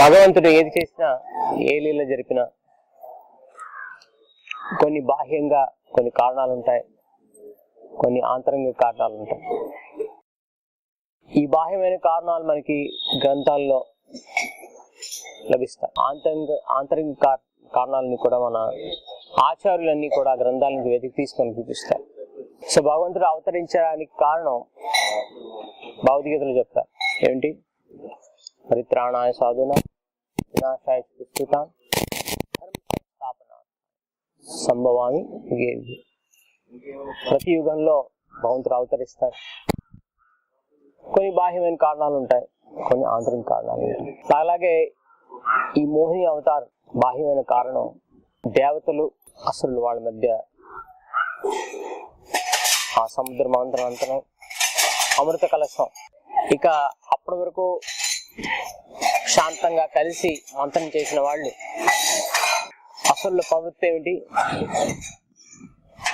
భగవంతుడు ఏది చేసినా ఏ లీల జరిపినా కొన్ని బాహ్యంగా కొన్ని కారణాలు ఉంటాయి కొన్ని ఆంతరంగ కారణాలు ఉంటాయి ఈ బాహ్యమైన కారణాలు మనకి గ్రంథాల్లో లభిస్తాయి. ఆంతరంగ ఆంతరిక కారణాలని కూడా మన ఆచార్యులన్నీ కూడా గ్రంథాలను వెతికి తీసుకొని చూపిస్తారు. సో భగవంతుడు అవతరించడానికి కారణం భౌతికతలు చెప్తారు. ఏంటి పరిత్రాణాయ సాధున వినాశాయ సుస్థిత స్థాపన సంభవామి ప్రతి యుగంలో భగవంతుడు అవతరిస్తారు కొన్ని బాహ్యమైన కారణాలు ఉంటాయి కొన్ని ఆంతరిక కారణాలు ఉంటాయి. అలాగే ఈ మోహిని అవతారం బాహ్యమైన కారణం దేవతలు అసలు వాళ్ళ మధ్య ఆ సముద్ర మంత్రం అమృత కలశం. ఇక అప్పటి వరకు శాంతంగా కలిసి మంత్రం చేసిన వాళ్ళు. అసలు ప్రవృత్తి ఏమిటి?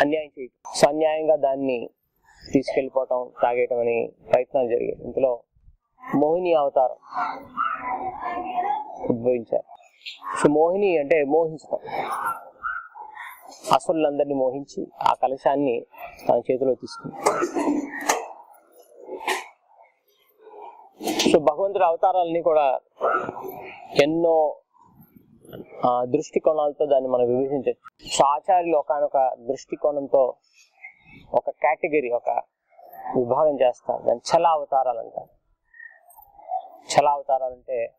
అన్యాయం చేయటం. సో అన్యాయంగా దాన్ని తీసుకెళ్ళిపోవటం తాగేయటం అనే ప్రయత్నాలు జరిగాయి. ఇందులో మోహిని అవతారం ఉద్భవించారు. సో మోహిని అంటే మోహించటం. అసురులందరినీ మోహించి ఆ కలశాన్ని తన చేతిలో తీసుకుంది. సో భగవంతుడి అవతారాలని కూడా ఎన్నో దృష్టికోణాలతో దాన్ని మనం విభజించవచ్చు సో ఆచార్యులు ఒకనొక దృష్టికోణంతో ఒక కేటగిరీ ఒక విభాగం చేస్తారు. దాన్ని చల అవతారాలు అంటారు. చల అవతారాలు అంటే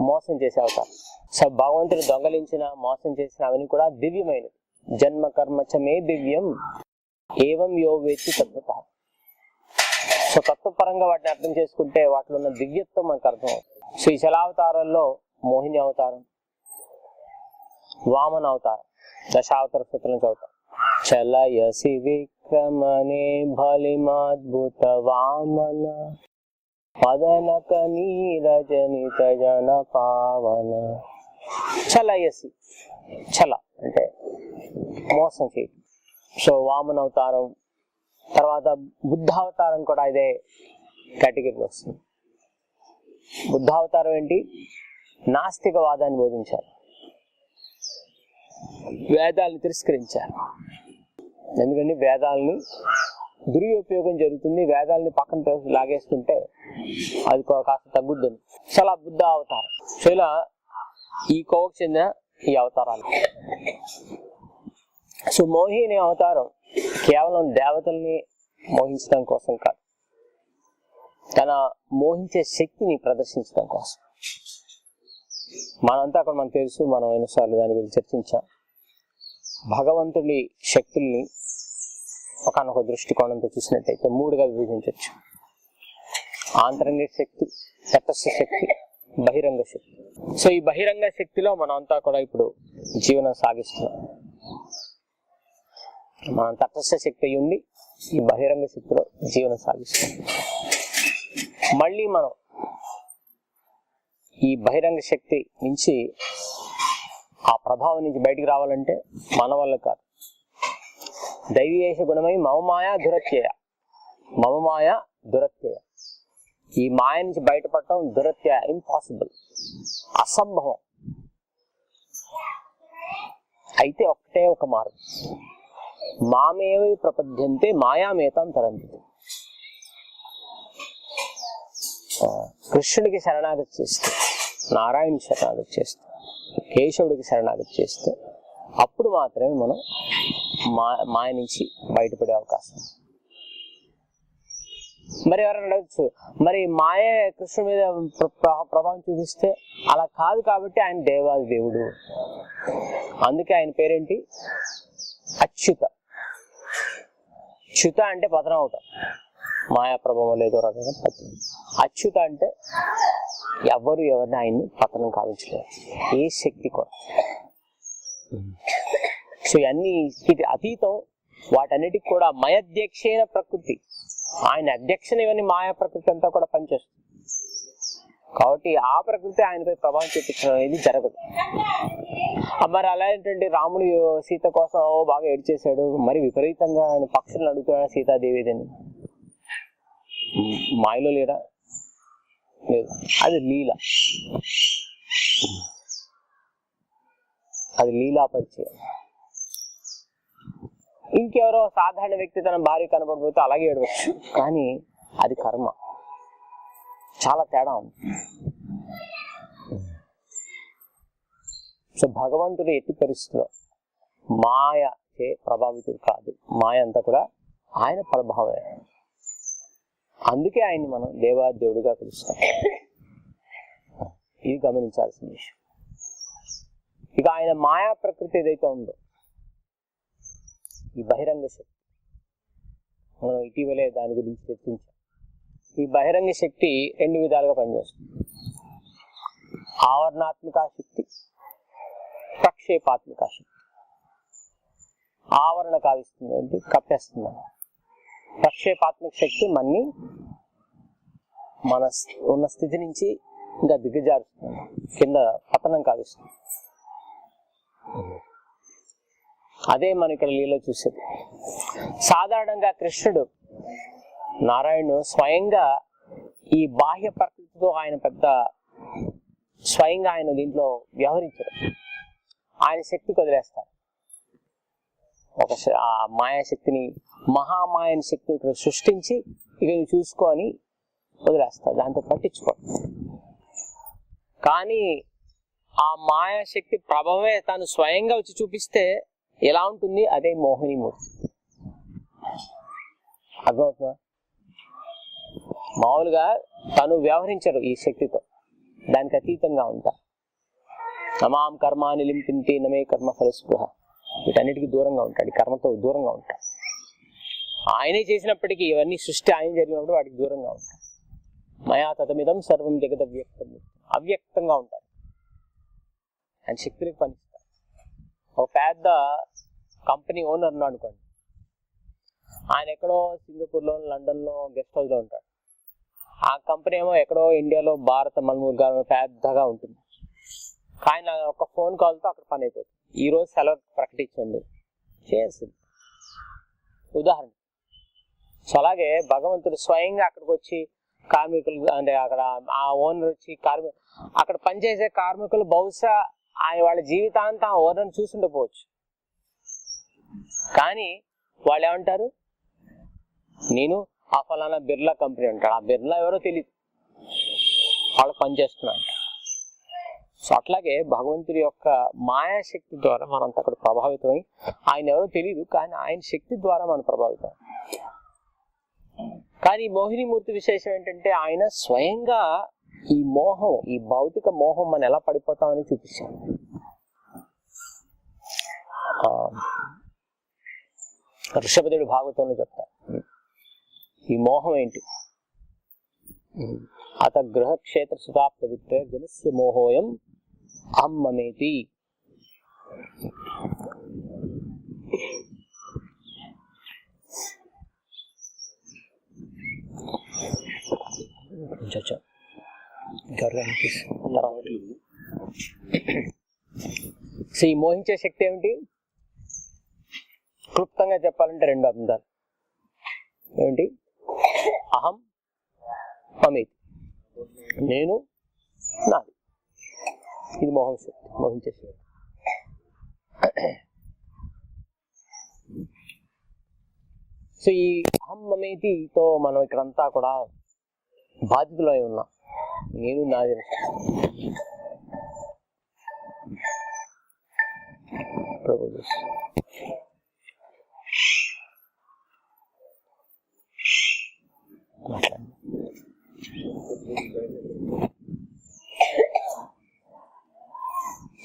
మోసం చేసే అవతారం. సో భగవంతుడు దొంగలించిన మోసం చేసిన అవన్నీ కూడా దివ్యమైనవి. జన్మ కర్మ చమే దివ్యం ఏవం యో వేచి తత్వత సో తత్వపరంగా వాటిని అర్థం చేసుకుంటే వాటిలో ఉన్న దివ్యత్వం మనకు అర్థం అవుతుంది సో ఈ శలావతారాల్లో మోహిని అవతారం వామన అవతారం దశావతార సూత్రం చదువుతాం. చలయసి విక్రమణే బలిమాద్భుత వామన పదనక నీరజనిత జన పావన. చలయసి చల అంటే మోసం చేయటం సో వామన అవతారం తర్వాత బుద్ధావతారం కూడా ఇదే కేటగిరీలో వస్తుంది. బుద్ధావతారం ఏంటి? నాస్తికవాదాన్ని బోధించారు. వేదాలను తిరస్కరించారు. ఎందుకంటే వేదాలని దుర్యోపయోగం జరుగుతుంది. వేదాలని పక్కన లాగేస్తుంటే అది కాస్త తగ్గుద్దని. చాలా బుద్ధ అవతారం సో ఇలా ఈ కోవకు చెందిన ఈ అవతారాలు. సో మోహిని అవతారం కేవలం దేవతల్ని మోహించడం కోసం కాదు. తన మోహించే శక్తిని ప్రదర్శించడం కోసం. మనంతా అక్కడ మనకు తెలుసు మనం ఎన్నోసార్లు దాని గురించి చర్చించాం. భగవంతుడి శక్తుల్ని ఒకనొక దృష్టికోణంతో చూసినట్టయితే మూడుగా విభజించవచ్చు ఆంతరంగ శక్తి తటస్థ శక్తి బహిరంగ శక్తి. సో ఈ బహిరంగ శక్తిలో మనం అంతా కూడా ఇప్పుడు జీవనం సాగిస్తున్నాం. మనం తటస్థ శక్తి ఉండి ఈ బహిరంగ శక్తిలో జీవనం సాగిస్తాం. మళ్ళీ మనం ఈ బహిరంగ శక్తి నుంచి ఆ ప్రభావం నుంచి బయటికి రావాలంటే మన వల్ల కాదు. దైవీయేష గుణమై మమమాయ దురత్యయ. మమమాయ దురత్యయ. ఈ మాయ నుంచి బయటపడటం దురత్యయ ఇంపాసిబుల్ అసంభవం. అయితే ఒకటే ఒక మార్గం. మామేవి ప్రపద్యంతే మాయామేతాం తరంతి. కృష్ణుడికి శరణాగతి చేస్తే నారాయణుడికి శరణాగతి చేస్తే కేశవుడికి శరణాగతి చేస్తే అప్పుడు మాత్రమే మనం మా మాయ నుంచి బయటపడే అవకాశం. మరి ఎవరైనా అడగచ్చు మరి మాయ కృష్ణుడి మీద ప్ర- ప్రభావం చూపిస్తే అలా కాదు కాబట్టి ఆయన దేవాది దేవుడు. అందుకే ఆయన పేరేంటి? అచ్యుత. చ్యుత అంటే పతనం అవటం మాయాప్రభవం లేదో రకంగా పతనం. అచ్యుత అంటే ఎవరు ఎవరిని ఆయన్ని పతనం కావించలేరు. ఏ శక్తి కూడా. సో ఇవన్నీ ఇది అతీతం. వాటన్నిటికి కూడా మయధ్యక్షైన ప్రకృతి. ఆయన అధ్యక్షన ఇవన్నీ మాయా ప్రకృతి అంతా కూడా పనిచేస్తుంది. కాబట్టి ఆ ప్రకృతి ఆయనపై ప్రభావం చూపించడం అనేది జరగదు. మరి అలా ఏంటంటే రాముడు సీత కోసం బాగా ఏడ్చేశాడు మరి విపరీతంగా ఆయన పక్షులను అడుగుతున్నాడు సీతాదేవి సీతాదేవిదని మాయలో లేడా? లేదు. అది లీల. అది లీలా పరిచయం ఇంకెవరో సాధారణ వ్యక్తి తన భార్య కనబడిపోతే అలాగే ఏడవచ్చు. కానీ అది కర్మ. చాలా తేడా ఉంది. సో భగవంతుడు ఎట్టి పరిస్థితిలో మాయ చే ప్రభావితుడు కాదు. మాయ అంతా కూడా ఆయన ప్రభావమే. అందుకే ఆయన్ని మనం దేవా దేవుడిగా పిలుస్తాం. ఇది గమనించాల్సిన విషయం. ఇక ఆయన మాయా ప్రకృతి ఏదైతే ఉందో ఈ బహిరంగ శక్తి. మనం ఇటీవలే దాని గురించి చర్చించాం. ఈ బహిరంగ శక్తి రెండు విధాలుగా పనిచేస్తుంది. ఆవరణాత్మక శక్తి ప్రక్షేపాత్మక శక్తి. ఆవరణ కావిస్తుంది అంటే కప్పేస్తుంది ప్రక్షేపాత్మక శక్తి మన్ని మన ఉన్న స్థితి నుంచి ఇంకా దిగజారుస్తుంది కింద పతనం కావిస్తుంది. అదే మనం ఇక్కడ లీలో చూసేది. సాధారణంగా కృష్ణుడు నారాయణుడు స్వయంగా ఈ బాహ్య ప్రకృతితో ఆయన పెద్ద స్వయంగా ఆయన దీంట్లో వ్యవహరించారు ఆయన శక్తి వదిలేస్తారు ఒక ఆ మాయాశక్తిని మహామాయని శక్తిని ఇక్కడ సృష్టించి ఇక చూసుకొని వదిలేస్తారు దాంతో పట్టించుకో కానీ ఆ మాయాశక్తి ప్రభావమే తాను స్వయంగా వచ్చి చూపిస్తే ఎలా ఉంటుంది? అదే మోహిని మూర్తి అర్థమవుతుందా? మామూలుగా తను వ్యవహరించరు ఈ శక్తితో. దానికి అతీతంగా ఉంటా నమాం కర్మ లింపింటి నమే కర్మ ఫలస్పృహ. వీటన్నిటికీ దూరంగా ఉంటాడు కర్మతో దూరంగా ఉంటాడు. ఆయనే చేసినప్పటికీ ఇవన్నీ సృష్టి ఆయన జరిగినప్పుడు వాటికి దూరంగా ఉంటాడు. మయా తతమిదం సర్వం జగత వ్యక్తం. అవ్యక్తంగా ఉంటాడు. ఆయన శక్తులకు పనిస్తాడు ఒక పెద్ద కంపెనీ ఓనర్ అనుకోండి. ఆయన ఎక్కడో సింగపూర్లో లండన్లో గెస్ట్ హౌస్లో ఉంటాడు. ఆ కంపెనీ ఏమో ఎక్కడో ఇండియాలో భారత మల్మూర్ గారు పెద్దగా ఉంటుంది. ఆయన ఒక ఫోన్ కాల్తో అక్కడ పని అయిపోతుంది. ఈ రోజు సెలవు ప్రకటించండి. చేస్తుంది ఉదాహరణ. సో అలాగే భగవంతుడు స్వయంగా అక్కడికి వచ్చి కార్మికులు అంటే అక్కడ ఆ ఓనర్ వచ్చి కార్మి అక్కడ పనిచేసే కార్మికులు బహుశా ఆయన వాళ్ళ జీవితాంతం ఆ ఓనర్ చూసుండకపోవచ్చు కానీ వాళ్ళు ఏమంటారు? నేను ఆ ఫలానా బిర్లా కంపెనీ ఉంటాడు ఆ బిర్లా ఎవరో తెలియదు వాళ్ళు పనిచేస్తున్నాడు సో అట్లాగే భగవంతుడి యొక్క మాయాశక్తి ద్వారా మనంతా అక్కడ ప్రభావితమై ఆయన ఎవరో తెలియదు కానీ ఆయన శక్తి ద్వారా మనం ప్రభావితం. కానీ మోహినిమూర్తి విశేషం ఏంటంటే ఆయన స్వయంగా ఈ మోహం ఈ భౌతిక మోహం మనం ఎలా పడిపోతామని చూపిస్తాడు. ఋషభదేవుడు భాగవతంలో చెప్తారు. ఈ మోహం ఏంటి? అత గృహ క్షేత్ర సుతా పవిత్ర జనస్య మోహోయం అమ్మమేతి. సో ఈ మోహించే శక్తి ఏమిటి? క్లుప్తంగా చెప్పాలంటే రెండు అర్థాలు ఏమిటి? అహం మమేతి నేను నాది. ఇది మోహం శక్తి మోహించే శక్తి సో ఈ అహం మమేతితో మనం ఇక్కడంతా కూడా బాధితులై ఉన్నాం. నేను నాది ప్రభు మాట్లాడండి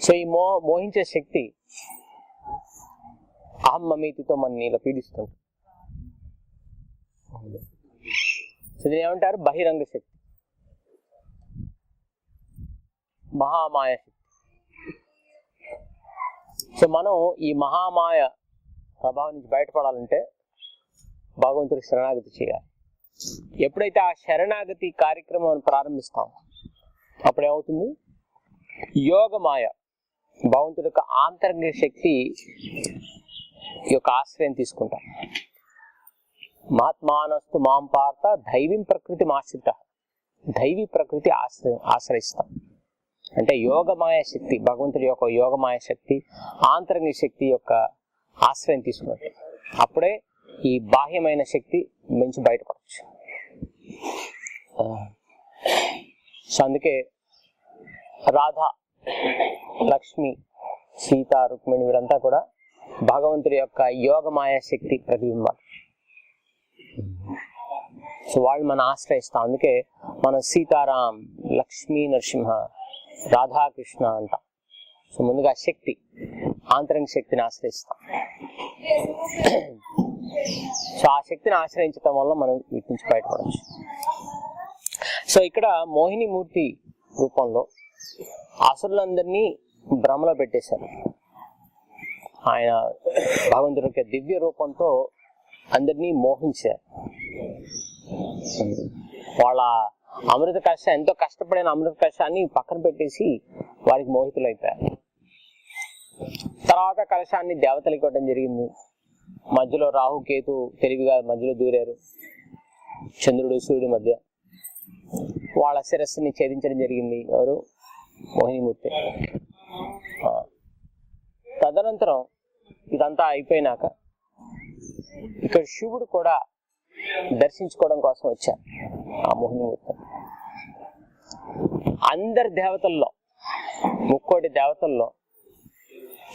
సో ఈ మో మోహించే శక్తి అహమ్మ మీతితో మన ఇలా పీడిస్తుంది సో దీని ఏమంటారు? బహిరంగ శక్తి. మహామాయ శక్తి. సో మనం ఈ మహామాయ ప్రభావం నుంచి బయటపడాలంటే భగవంతుడికి శరణాగతి చేయాలి. ఎప్పుడైతే ఆ శరణాగతి కార్యక్రమం ప్రారంభిస్తాం అప్పుడు ఏమవుతుంది? యోగమాయ భగవంతుడి యొక్క ఆంతరంగిక శక్తి యొక్క ఆశ్రయం తీసుకుంటాం. మహాత్మానస్తు మాం పార్త దైవీం ప్రకృతి ఆశ్రిత దైవీ ప్రకృతి ఆశ్రయం ఆశ్రయిస్తాం. అంటే యోగమాయ శక్తి భగవంతుడి యొక్క యోగమాయ శక్తి ఆంతరంగిక శక్తి యొక్క ఆశ్రయం తీసుకున్నట్టు. అప్పుడే ఈ బాహ్యమైన శక్తి మంచి బయటపడచ్చు. సో అందుకే రాధ లక్ష్మి సీత రుక్మిణి వీరంతా కూడా భగవంతుడి యొక్క యోగమాయ శక్తి ప్రతిబింబాలు సో వాళ్ళు మనం ఆశ్రయిస్తాం. అందుకే మనం సీతారాం లక్ష్మీ నరసింహ రాధాకృష్ణ అంటాం. సో ముందుగా శక్తి ఆంతరంగ శక్తిని ఆశ్రయిస్తాం. సో ఆ శక్తిని ఆశ్రయించడం వల్ల మనం వీటి నుంచి బయటపడవచ్చు. సో ఇక్కడ మోహిని మూర్తి రూపంలో అసురులందరినీ భ్రమలో పెట్టేశారు. ఆయన భగవంతుడి యొక్క దివ్య రూపంతో అందరినీ మోహించారు. వాళ్ళ అమృత కష ఎంతో కష్టపడిన అమృత కషాన్ని పక్కన పెట్టేసి వారికి మోహితులైపోయారు. తర్వాత కలశాన్ని దేవతలకు ఇవ్వడం జరిగింది. మధ్యలో రాహు కేతు తెలివిగా మధ్యలో దూరారు. చంద్రుడు సూర్యుడి మధ్య వాళ్ళ శిరస్సుని ఛేదించడం జరిగింది ఎవరు? మోహినిమూర్తి. తదనంతరం ఇదంతా అయిపోయినాక ఇక్కడ శివుడు కూడా దర్శించుకోవడం కోసం వచ్చారు ఆ మోహినిమూర్తి. అందరి దేవతల్లో ముక్కోటి దేవతల్లో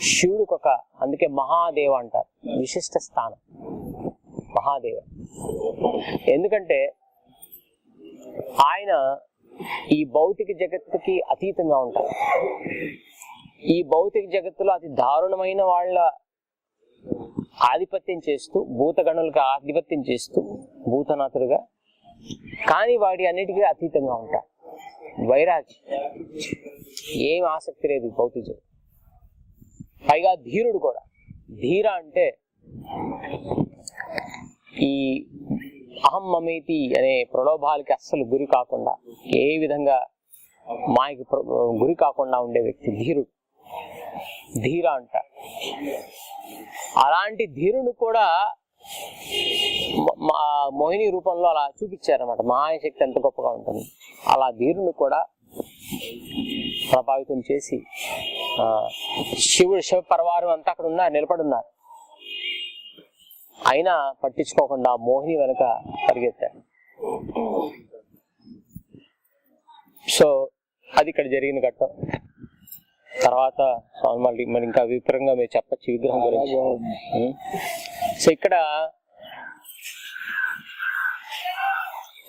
శివుడికి ఒక అందుకే మహాదేవ అంటారు. విశిష్ట స్థానం. మహాదేవ. ఎందుకంటే ఆయన ఈ భౌతిక జగత్తుకి అతీతంగా ఉంటారు. ఈ భౌతిక జగత్తులో అతి దారుణమైన వాళ్ళ ఆధిపత్యం చేస్తూ భూతగణులకు ఆధిపత్యం చేస్తూ భూతనాథుడుగా కానీ వాడి అన్నిటికీ అతీతంగా ఉంటాడు వైరాగి ఏం ఆసక్తి లేదు భౌతిక జగత్తు పైగా ధీరుడు కూడా. ధీర అంటే ఈ అహం మమేతి అనే ప్రలోభాలకి అస్సలు గురి కాకుండా ఏ విధంగా మాయకి గురి కాకుండా ఉండే వ్యక్తి ధీరుడు. ధీర అంట. అలాంటి ధీరుడు కూడా మా మోహిని రూపంలో అలా చూపించారన్నమాట. మాయ శక్తి ఎంత గొప్పగా ఉంటుంది. అలా ధీరుని కూడా ప్రభావితం చేసి ఆ, శివుడు శివ పరవారం అంతా అక్కడ ఉన్నారు నిలబడి ఉన్నారు అయినా పట్టించుకోకుండా మోహిని వెనుక పరిగెత్తారు. సో అది ఇక్కడ జరిగిన ఘట్టం. తర్వాత స్వామి మళ్ళీ మరి ఇంకా విపురంగా మీరు చెప్పచ్చు విగ్రహం గురించి. సో ఇక్కడ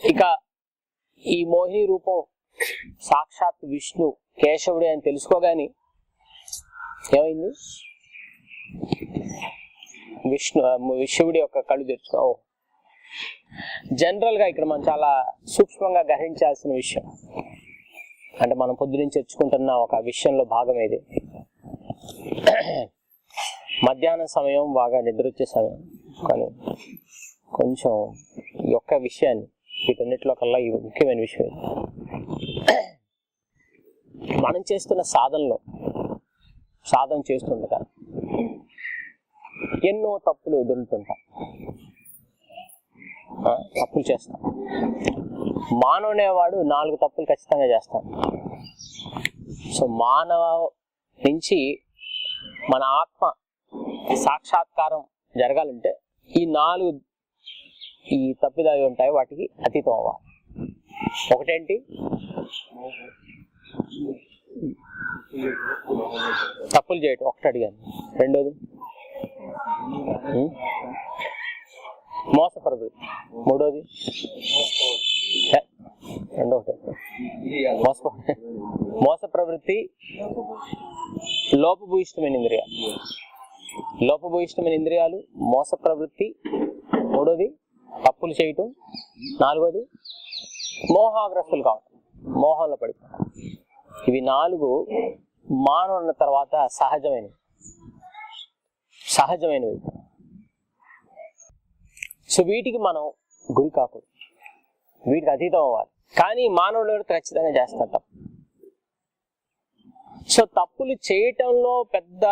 ఇక ఈ మోహిని రూపం సాక్షాత్ విష్ణు కేశవుడే అని తెలుసుకోగాని ఏమైంది? విష్ణు ఆ, యొక్క కళ్ళు తెరుచుకో. జనరల్గా ఇక్కడ మనం చాలా సూక్ష్మంగా గ్రహించాల్సిన విషయం. అంటే మనం పొద్దున్నే చర్చుకుంటున్న ఒక విషయంలో భాగం ఇది. మధ్యాహ్నం సమయం బాగా నిద్ర వచ్చే సమయం. కానీ కొంచెం ఈ యొక్క విషయాన్ని వీటన్నిటిలో కల్లా ఈ ముఖ్యమైన విషయం మనం చేస్తున్న సాధనలో సాధన చేస్తుండగా ఎన్నో తప్పులు వదులుతుంటాం ఆ, తప్పులు చేస్తాం. మానవునేవాడు నాలుగు తప్పులు ఖచ్చితంగా చేస్తాడు సో మానవ నుంచి మన ఆత్మ సాక్షాత్కారం జరగాలంటే ఈ నాలుగు ఈ తప్పిదాలు ఉంటాయి వాటికి అతీతం అవ్వాలి. ఒకటేంటి? తప్పులు చేయటం ఒకటి అడిగాను. రెండోది? మోస ప్రవృత్తి మూడోది? రెండో మోస మోస ప్రవృత్తి లోపభూయిష్టమైన ఇంద్రియాలు లోపభూయిష్టమైన ఇంద్రియాలు మోస ప్రవృత్తి మూడోది? తప్పులు చేయటం. నాలుగోది? మోహాగ్రస్తులు కావటం. మోహంలో పడిపోవడం ఇవి నాలుగు మానవున్న తర్వాత సహజమైనవి. సహజమైనవి. సో వీటికి మనం గురి కాకూడదు. వీటికి అతీతం అవ్వాలి. కానీ మానవుడు ఖచ్చితంగా చేస్తారు తప్పు. సో తప్పులు చేయటంలో పెద్ద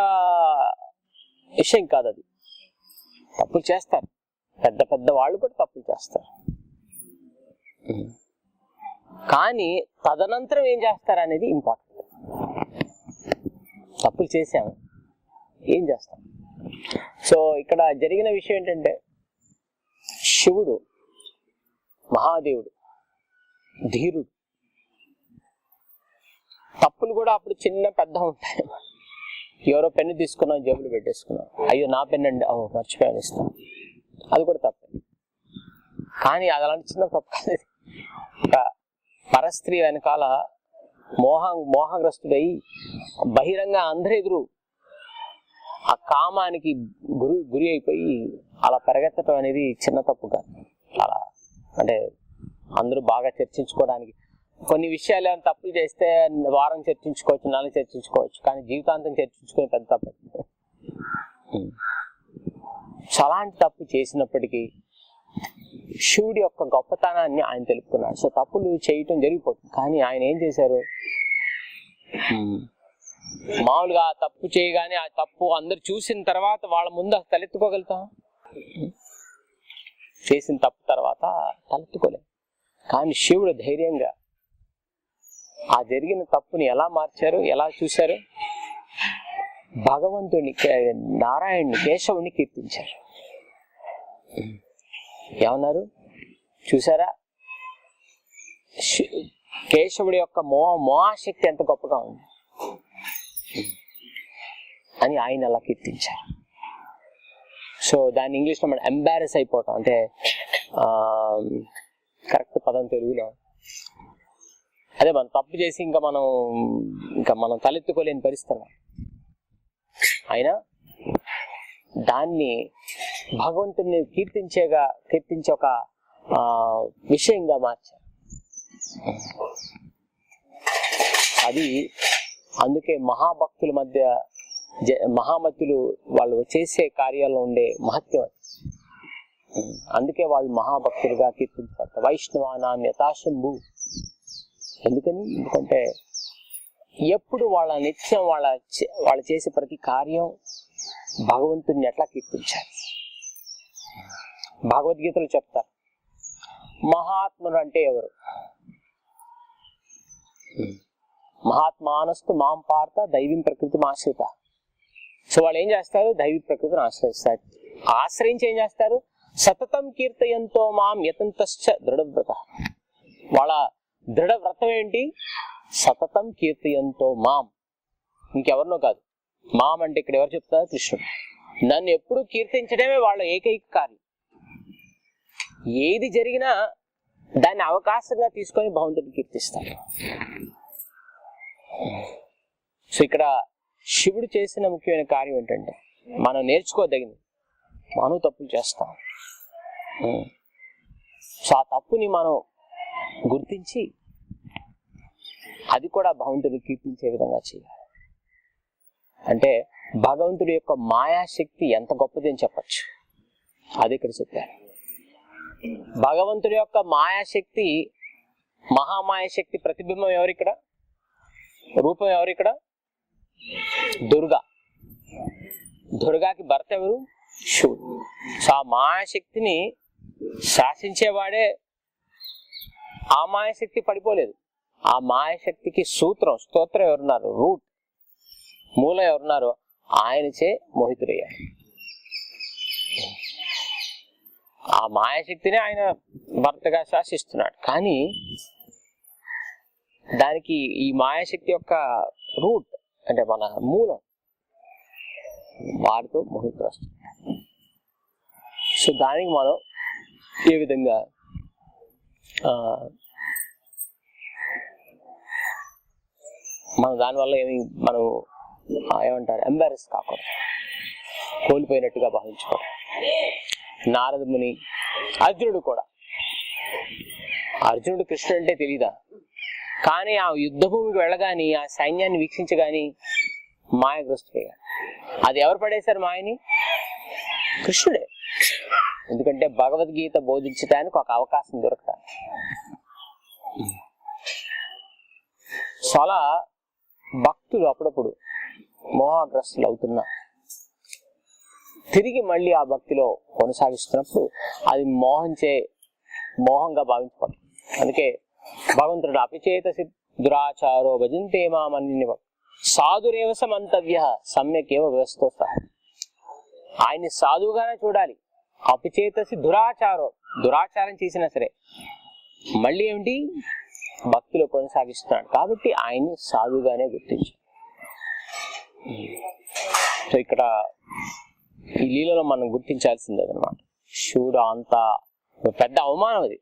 విషయం కాదు అది. తప్పులు చేస్తారు. పెద్ద పెద్ద వాళ్ళు కూడా తప్పులు చేస్తారు. కానీ తదనంతరం ఏం చేస్తారు అనేది ఇంపార్టెంట్ తప్పులు చేశాము. ఏం చేస్తాం? సో ఇక్కడ జరిగిన విషయం ఏంటంటే శివుడు మహాదేవుడు ధీరుడు తప్పులు కూడా అప్పుడు చిన్న పెద్ద ఉంటాయి. ఎవరో పెన్ను తీసుకున్నాం జేబులు పెట్టేసుకున్నాం. అయ్యో నా పెన్ అండి. ఓ మర్చిపోయాను ఇస్తాం అది కూడా తప్పే. కానీ అది అలాంటి చిన్న తప్పు కాదు పరస్త్రీ వెనకాల మోహ మోహగ్రస్తుడై బహిరంగ అందరి ఎదురు ఆ కామానికి గురి గురి అయిపోయి అలా పెరగెత్తడం అనేది చిన్న తప్పు కాదు అలా అంటే అందరూ బాగా చర్చించుకోవడానికి కొన్ని విషయాలు ఏమైనా తప్పులు చేస్తే వారం చర్చించుకోవచ్చు నెల చర్చించుకోవచ్చు కానీ జీవితాంతం చర్చించుకునే పెద్ద తప్పు ఉం. అలాంటి తప్పు చేసినప్పటికీ శివుడి యొక్క గొప్పతనాన్ని ఆయన తెలుపుకున్నాడు. సో తప్పులు చేయటం జరిగిపోతుంది. కానీ ఆయన ఏం చేశారు. మామూలుగా ఆ తప్పు చేయగానే ఆ తప్పు అందరు చూసిన తర్వాత వాళ్ళ ముందు తలెత్తుకోగలుగుతాం? చేసిన తప్పు తర్వాత తలెత్తుకోలేం. కానీ శివుడు ధైర్యంగా ఆ జరిగిన తప్పుని ఎలా మార్చారు? ఎలా చూశారు? భగవంతుని నారాయణుని కేశవుని కీర్తించారు. ఏమన్నారు? చూసారా? కేశవుడి యొక్క మోహ మోహశక్తి ఎంత గొప్పగా ఉంది. అని ఆయన అలా కీర్తించారు. సో దాన్ని ఇంగ్లీష్లో మనం ఎంబారెస్ అయిపోవటం అంటే కరెక్ట్ పదం తెలుగులో. అదే మనం తప్పు చేసి ఇంకా మనం ఇంకా మనం తలెత్తుకోలేని పరిస్థితి అయినా దాన్ని భగవంతుని కీర్తించేగా కీర్తించే ఒక ఆ, విషయంగా మార్చారు. అది అందుకే మహాభక్తుల మధ్య మహామతులు వాళ్ళు చేసే కార్యాల్లో ఉండే మహత్యం అందుకే వాళ్ళు మహాభక్తులుగా కీర్తించబడతారు. వైష్ణవానాం యథాశంభు. ఎందుకని? ఎందుకంటే ఎప్పుడు వాళ్ళ నిత్యం వాళ్ళ వాళ్ళు చేసే ప్రతి కార్యం భగవంతుడిని ఎట్లా కీర్తించాలి. భగవద్గీతలు చెప్తారు. మహాత్ముడు అంటే ఎవరు? మహాత్మానస్తు మాం పార్త దైవీ ప్రకృతి ఆశ్రిత. సో వాళ్ళు ఏం చేస్తారు? దైవీ ప్రకృతిని ఆశ్రయిస్తారు. ఆశ్రయించి ఏం చేస్తారు? సతతం కీర్తయంతో మాం యతంతశ్చ దృఢవ్రత. వాళ్ళ దృఢ వ్రతం ఏంటి? సతతం కీర్తయంతో మాం. ఇంకెవరినో కాదు. మాం అంటే ఇక్కడ ఎవరు చెప్తారు? కృష్ణుడు. నన్ను ఎప్పుడు కీర్తించడమే వాళ్ళ ఏకైక కార్యం. ఏది జరిగినా దాన్ని అవకాశంగా తీసుకొని భగవంతుడు కీర్తిస్తాడు. సో ఇక్కడ శివుడు చేసిన ముఖ్యమైన కార్యం ఏంటంటే మనం నేర్చుకోదగింది మనం తప్పులు చేస్తాం. సో ఆ తప్పుని మనం గుర్తించి అది కూడా భగవంతుడు కీర్తించే విధంగా చేయాలి. అంటే భగవంతుడి యొక్క మాయాశక్తి ఎంత గొప్పది అని చెప్పచ్చు. అది ఇక్కడ చెప్పారు. భగవంతుడి యొక్క మాయాశక్తి మహామాయాశక్తి ప్రతిబింబం ఎవరిక్కడ? రూపం ఎవరిక్కడ? దుర్గా. దుర్గాకి భర్త ఎవరు? శివుడు. సో ఆ మాయాశక్తిని శాసించేవాడే ఆ మాయాశక్తి పడిపోలేదు. ఆ మాయాశక్తికి సూత్రం స్తోత్రం ఎవరున్నారు? రూట్. మూలం ఎవరున్నారు ఆయనచే మోహితుడయ్యారు. ఆ మాయాశక్తిని ఆయన భర్తగా శాసిస్తున్నాడు. కానీ దానికి ఈ మాయాశక్తి యొక్క రూట్ అంటే మన మూలం వారితో మోహితుడు సో దానికి మనం ఏ విధంగా ఆ, మనం దానివల్ల ఏమి మనం ఏమంటారు ఎంబారెస్ కాకూడదు. కోల్పోయినట్టుగా భావించుకోవడం. నారదముని అర్జునుడు కూడా. అర్జునుడు కృష్ణుడు అంటే తెలీదా? కానీ ఆ యుద్ధ భూమికి వెళ్ళగాని ఆ సైన్యాన్ని వీక్షించగాని మాయగ్రస్తుడయ్యాడు. అది ఎవరు పడేశారు మాయని? కృష్ణుడే. ఎందుకంటే భగవద్గీత బోధించడానికి ఒక అవకాశం దొరకటానికి సో అలా భక్తులు అప్పుడప్పుడు మోహగ్రస్తులు అవుతున్నారు. తిరిగి మళ్ళీ ఆ భక్తిలో కొనసాగిస్తున్నప్పుడు అది మోహంచే మోహంగా భావించబడు అందుకే భగవంతుడు అపిచేత దురాచారో భజంతే మామన్ని సాధురేవ సమంతవ్య సమ్యక్ ఏవ వ్యవస్థ ఆయన్ని సాధువుగానే చూడాలి. అపిచేతసి దురాచారో దురాచారం చేసినా సరే మళ్ళీ ఏమిటి? భక్తిలో కొనసాగిస్తున్నాడు. కాబట్టి ఆయన్ని సాధువుగానే గుర్తించు. సో ఇక్కడ ఈ లీలలో మనం గుర్తించాల్సింది అదనమాట శివుడు అంత పెద్ద అవమానం అది.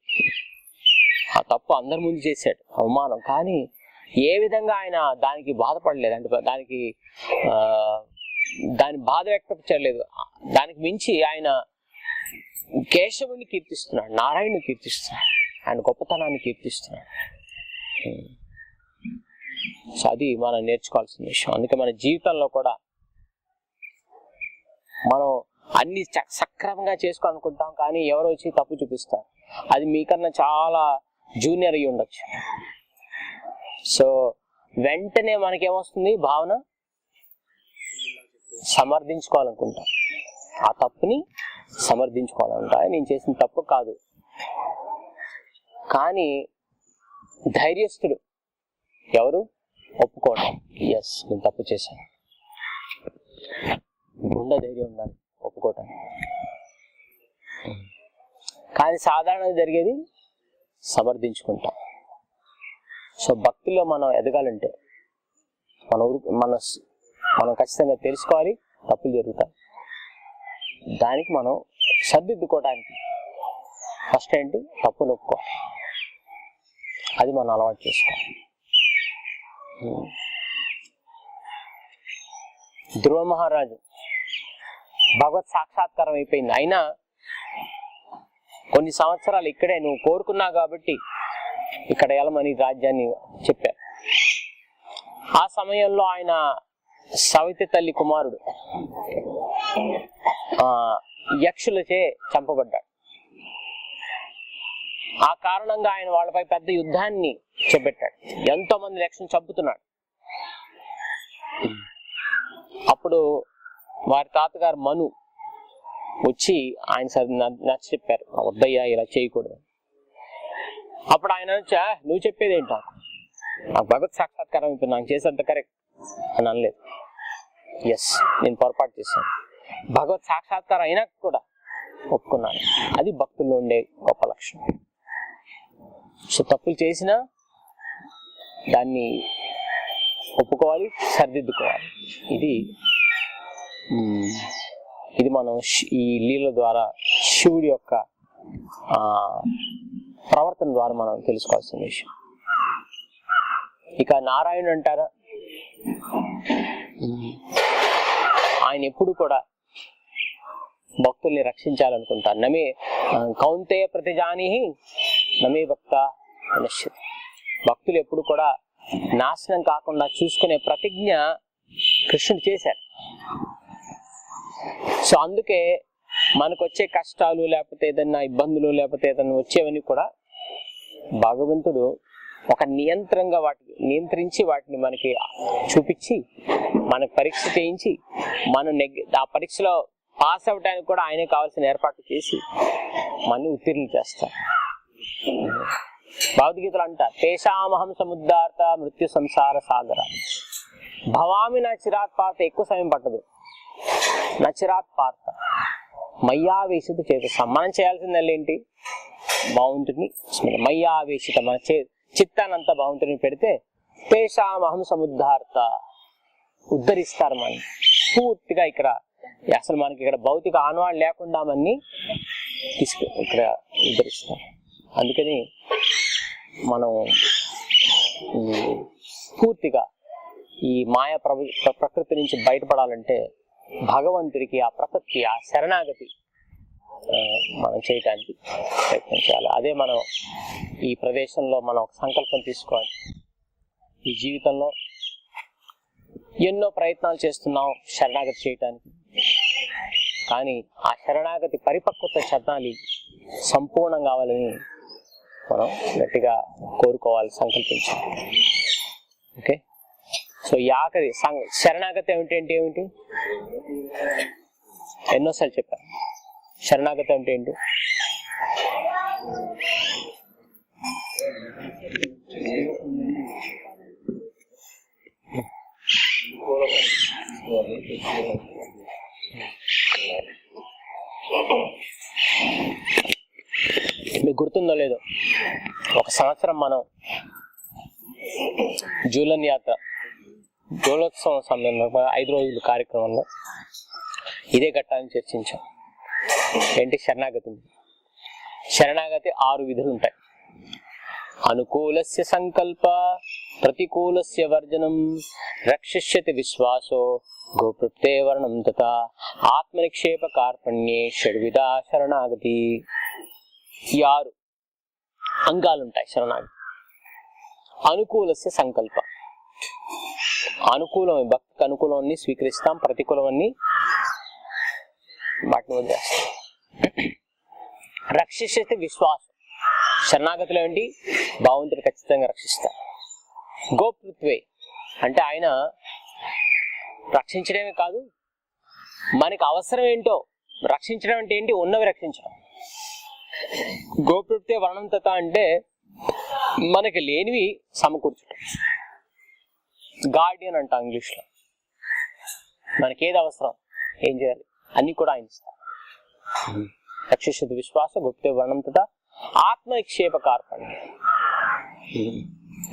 ఆ తప్పు అందరి ముందు చేశాడు అవమానం. కానీ ఏ విధంగా ఆయన దానికి బాధపడలేదు అంటే దానికి దాని బాధ వ్యక్తపరచలేదు దానికి మించి ఆయన కేశవుని కీర్తిస్తున్నాడు నారాయణుని కీర్తిస్తున్నాడు ఆయన గొప్పతనాన్ని కీర్తిస్తున్నాడు. సో అది మనం నేర్చుకోవాల్సిన విషయం. అందుకే మన జీవితంలో కూడా మనం అన్ని సక్రమంగా చేసుకోవాలనుకుంటాం కానీ ఎవరు వచ్చి తప్పు చూపిస్తారు. అది మీకన్నా చాలా జూనియర్ అయ్యి ఉండొచ్చు. సో వెంటనే మనకేమొస్తుంది? భావన? సమర్థించుకోవాలనుకుంటాం. ఆ తప్పుని సమర్థించుకోవాలంట. నేను చేసిన తప్పు కాదు. కానీ ధైర్యస్తుడు ఎవరు? ఒప్పుకోవడం. ఎస్ నేను తప్పు చేశాను. గుండె ధైర్యం ఉండాలి ఒప్పుకోవటం కానీ సాధారణంగా జరిగేది సమర్థించుకుంటాం. సో భక్తిలో మనం ఎదగాలంటే మన ఊరు మన మనం ఖచ్చితంగా తెలుసుకోవాలి తప్పులు జరుగుతాయి. దానికి మనం సర్దిద్దుకోవడానికి ఫస్ట్ ఏంటి? తప్పు నొప్పుకో అది మనం అలవాటు చేసుకోవాలి. ధ్రువ మహారాజు భగవత్ సాక్షాత్కారం అయిపోయింది. అయినా కొన్ని సంవత్సరాలు ఇక్కడే నువ్వు కోరుకున్నావు కాబట్టి ఇక్కడ ఎలమని రాజ్యాన్ని చెప్పారు. ఆ సమయంలో ఆయన సవితి తల్లి కుమారుడు ఆ యక్షులచే చంపబడ్డాడు. ఆ కారణంగా ఆయన వాళ్ళపై పెద్ద యుద్ధాన్ని చేపట్టాడు. ఎంతో మంది యక్షులు చంపుతున్నాడు. అప్పుడు వారి తాతగారు మను వచ్చి ఆయన సరే నచ్చ చెప్పారు. వద్దయ్యా ఇలా చేయకూడదు. అప్పుడు ఆయన వచ్చా నువ్వు చెప్పేది ఏంటా? నాకు భగవత్ సాక్షాత్కారం ఇప్పుడు నాకు చేసేంత కరెక్ట్. అని అనలేదు. ఎస్ నేను పొరపాటు చేశాను. భగవత్ సాక్షాత్కారం అయినా కూడా ఒప్పుకున్నాను. అది భక్తుల్లో ఉండే గొప్ప లక్షణం. సో తప్పులు చేసినా దాన్ని ఒప్పుకోవాలి సరిదిద్దుకోవాలి. ఇది ఇది మనం ఈ లీల ద్వారా శివుడి యొక్క ఆ, ప్రవర్తన ద్వారా మనం తెలుసుకోవాల్సిన విషయం. ఇక నారాయణుడు అంటారా? ఆయన ఎప్పుడు కూడా భక్తుల్ని రక్షించాలనుకుంటారు. నమే కౌంతేయ ప్రతిజాని నమే భక్త నశ్యతి భక్తులు ఎప్పుడు కూడా నాశనం కాకుండా చూసుకునే ప్రతిజ్ఞ కృష్ణుడు చేశారు సో అందుకే మనకు వచ్చే కష్టాలు లేకపోతే ఏదైనా ఇబ్బందులు లేకపోతే ఏదైనా వచ్చేవన్నీ కూడా భగవంతుడు ఒక నియంత్రంగా వాటిని నియంత్రించి వాటిని మనకి చూపించి మనకు పరీక్ష చేయించి మనం నెగ్ ఆ పరీక్షలో పాస్ అవ్వడానికి కూడా ఆయనే కావాల్సిన ఏర్పాట్లు చేసి మన ఉత్తీర్ణులు చేస్తారు. భగవద్గీతలు అంటారు తేషామహం సముద్రార్త మృత్యు సంసార సాగర. భవామి నా చిరాత్ పాత ఎక్కువ సమయం పట్టదు. నచరాత్ పార్త మయ్యావేశిత చేత మనం చేయాల్సింది ఏంటి బాగుంటుంది మయ్యావేశిత మన చే చిత్తానంతా బాగుంటుంది పెడితే పేషామహం సముద్ధార్త. ఉద్ధరిస్తారు మన పూర్తిగా ఇక్కడ అసలు మనకి ఇక్కడ భౌతిక ఆనవాళ్ళు లేకుండా మనని తీసుకు ఇక్కడ ఉద్ధరిస్తాం అందుకని మనం పూర్తిగా ఈ మాయ ప్రభు ప్రకృతి నుంచి బయటపడాలంటే భగవంతుడికి ఆ ప్రపత్తి ఆ శరణాగతి మనం చేయటానికి ప్రయత్నించాలి. అదే మనం ఈ ప్రదేశంలో మనం ఒక సంకల్పం తీసుకోవాలి. ఈ జీవితంలో ఎన్నో ప్రయత్నాలు చేస్తున్నాం శరణాగతి చేయటానికి. కానీ ఆ శరణాగతి పరిపక్వత చెందాలి సంపూర్ణం కావాలని మనం గట్టిగా కోరుకోవాలి సంకల్పించాలి. ఓకే? సో ఈ ఆఖరి సం- శరణాగతి ఏమిటి అంటే ఏమిటి? ఎన్నోసార్లు చెప్పారు. శరణాగతి అంటే ఏంటి? మీకు గుర్తుందో లేదో? ఒక సంవత్సరం మనం జూలన్ యాత్ర జూలోత్సవం సమయంలో ఐదు రోజుల కార్యక్రమంలో ఇదే ఘట్టాన్ని చర్చించాం. ఏంటి శరణాగతి? శరణాగతి ఆరు విధులు ఉంటాయి. అనుకూలస్య సంకల్ప ప్రతికూలస్య వర్జనం రక్షిష్యతి విశ్వాసో గోప్రత్యయ వర్ణం తథా ఆత్మనిక్షేప కార్పణ్యే షడ్విధా శరణాగతి. ఈ ఆరు అంగాలుంటాయి శరణాగతి. అనుకూలస్య సంకల్ప. అనుకూలం భక్తికి అనుకూలమని స్వీకరిస్తాం ప్రతికూలమని వాటిని వదిలేస్తాం. రక్షిస్తే విశ్వాసం. శరణాగతిలో ఏంటి భావంతుడు ఖచ్చితంగా రక్షిస్తారు గోపృత్వే అంటే ఆయన రక్షించడమే కాదు మనకి అవసరం ఏంటో రక్షించడం అంటే ఏంటి? ఉన్నవి రక్షించడం. గోపృత్వే వర్ణంతత అంటే మనకి లేనివి సమకూర్చడం గార్డియన్ అంట ఇంగ్లీష్లో మనకి ఏది అవసరం? ఏం చేయాలి? అన్ని కూడా ఆయన ఇస్తారు. రక్షిషత్ విశ్వాస గుప్తే వర్ణం తదా ఆత్మనిక్షేప కార్పణ్య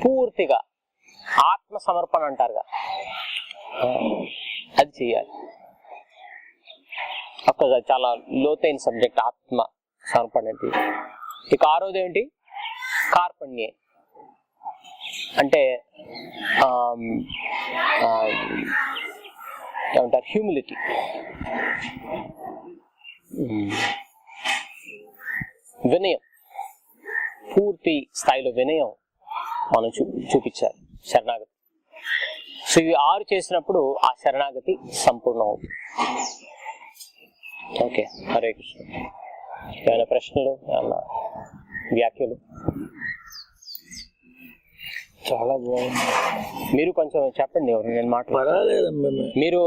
పూర్తిగా ఆత్మ సమర్పణ అంటారుగా. అది చేయాలి. ఒక చాలా లోతైన సబ్జెక్ట్ ఆత్మ సమర్పణ ఇక ఆరోది ఏంటి? కార్పణ్యే. అంటే ఏమంటారు హ్యూమిలిటీ వినయం. పూర్తి స్థాయిలో వినయం మనం చూ చూపించాలి శరణాగతి. సో ఇవి ఆరు చేసినప్పుడు ఆ శరణాగతి సంపూర్ణం అవుతుంది ఓకే హరే కృష్ణ. ఏమైనా ప్రశ్నలు? ఏమైనా వ్యాఖ్యలు? చాలా బాగుంది. మీరు కొంచెం చెప్పండి ఎవరు నేను మాట్లాడు పర్వాలేదమ్మా మీరు